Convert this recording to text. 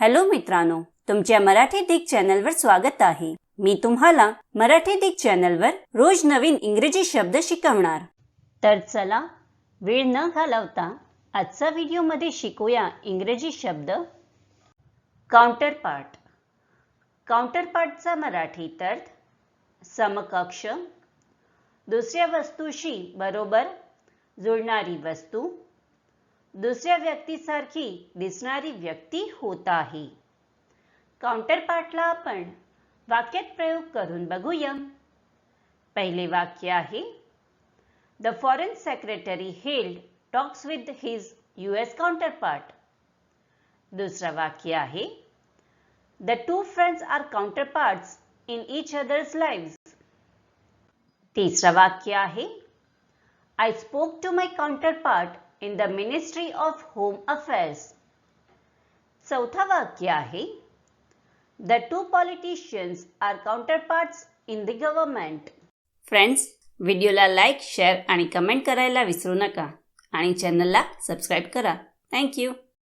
Hello मित्रांनो तुमच्या मराठी दिग चॅनलवर स्वागत आहे. मी तुम्हाला मराठी दिग चॅनलवर रोज नवीन इंग्रजी शब्द शिकवणार. तर चला वेळ न घालवता आजचा व्हिडिओमध्ये शिकूया इंग्रजी शब्द. काउंटरपार्ट काउंटरपार्टचा मराठीत अर्थ समकक्ष. दुसऱ्या वस्तूशी बरोबर जुळणारी वस्तू दुसऱ्या व्यक्तीसारखी दिसणारी व्यक्ती होत आहे. काउंटरपार्टला आपण वाक्यात प्रयोग करून बघूया. पहिले वाक्य आहे the foreign secretary held talks with his U S counterpart दुसरं वाक्य आहे the two friends are counterpart in each others lives तिसरं वाक्य आहे I spoke to my counterpart in the ministry of home affairs चौथा वाक्य आहे the two politicians are counterparts in the government friends व्हिडिओला लाईक शेअर आणि comment करायला विसरू नका आणि चॅनलला सबस्क्राईब करा थँक्यू